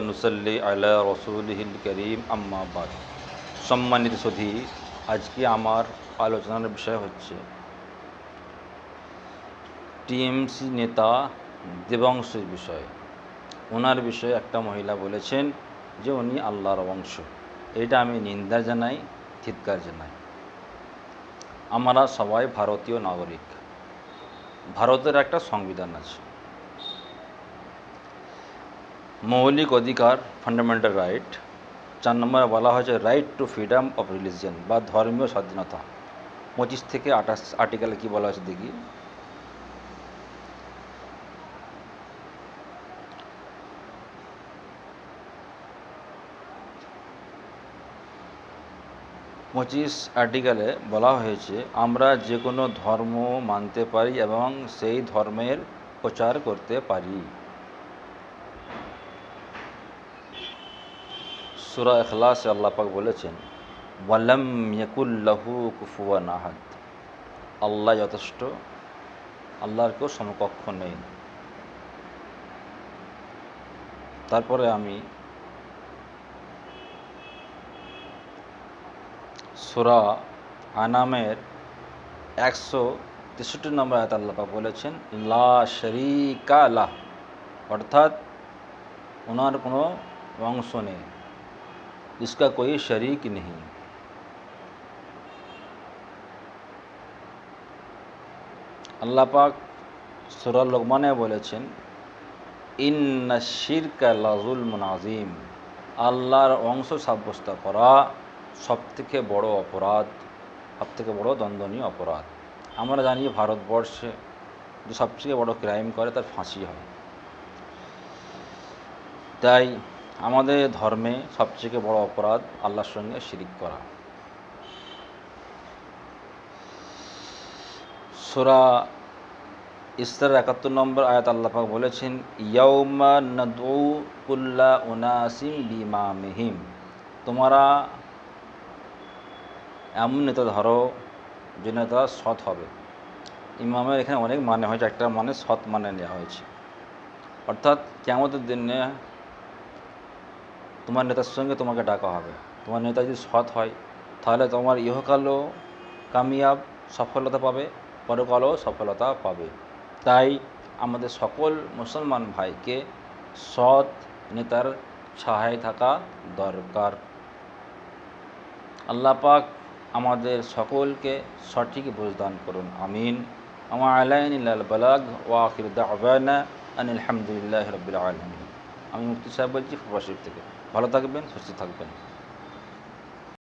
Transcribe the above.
নুসল্লি আলা রসুলহিল করিম আম্মাবাদ সম্মানিত সধি, আজকে আমার আলোচনার বিষয় হচ্ছে টিএমসি নেতা দেবংশের বিষয়ে। ওনার বিষয়ে একটা মহিলা বলেছেন যে উনি আল্লাহর বংশ। এটা আমি নিন্দা জানাই, ধিৎকার জানাই। আমরা সবাই ভারতীয় নাগরিক। ভারতের একটা সংবিধান আছে। মৌলিক অধিকার ফান্ডামেন্টাল রাইট চার নম্বরে বলা হয়েছে right to freedom of religion বা ধর্মীয় স্বাধীনতা। পঁচিশ থেকে আঠাশ আর্টিকেলে কী বলা হয়েছে দেখি। পঁচিশ আর্টিকেলে বলা হয়েছে, আমরা যে কোনো ধর্ম মানতে পারি এবং সেই ধর্মের প্রচার করতে পারি। সুরা এখলাসে আল্লাহ পাক বলেছেন, ওয়ালাম ইয়াকুল্লাহু কুফুয়ান আহাদ। আল্লাহ যথেষ্ট, আল্লাহর কেউ সমকক্ষ নেই। তারপরে আমি সুরা আনামের একশো তেষট্টি নম্বর আয়াত আল্লাহ পাক বলেছেন, লা শরিকা লাহ। অর্থাৎ ওনার কোনো অংশ নেই। इसका कोई शरीक नहीं আল্লাহ পাক সুরা লোকমানে বলেছেন ইন্না শিরকা লাজুল মুনাজিম আল্লাহর অংশ সাব্যস্ত করা সবথেকে বড় অপরাধ সবথেকে বড় দণ্ডনীয় অপরাধ আমরা জানি ভারতবর্ষে যে সবথেকে বড় ক্রাইম করে তার ফাঁসি হয় তাই আমাদের ধর্মে সবথেকে বড় অপরাধ আল্লাহর সঙ্গে শিরিক করা। সুরা ইসরার একাত্তর নম্বর আয়াত আল্লাহ পাক বলেছেন ইয়ৌমা নদু কুল্লা উনাসিম বিমা মেহিম তোমরা এমন নেতা ধরো যে নেতা সৎ হবে। ইমামের এখানে অনেক মানে হয়েছে, একটা মানে সৎ মানে নেওয়া হয়েছে। অর্থাৎ কেমতের দিনে তোমার নেতার সঙ্গে তোমাকে ডাকা হবে। তোমার নেতা যদি সৎ হয়, তাহলে তোমার ইহকালও কামিয়াব সফলতা পাবে, পরকালও সফলতা পাবে। তাই আমাদের সকল মুসলমান ভাইকে সৎ নেতার ছায় থাকা দরকার। আল্লাহ পাক আমাদের সকলকে সঠিক বুঝদান করুন, আমিন। আমার আলাইন বালাগ ওয়াকির দাওয়ানা, আনিল হামদুলিল্লাহ রবিল আলমিন। আমি মুক্তি সাহেব বলছি শরীফ থেকে। ভালো থাকবেন সুস্থ থাকবেন।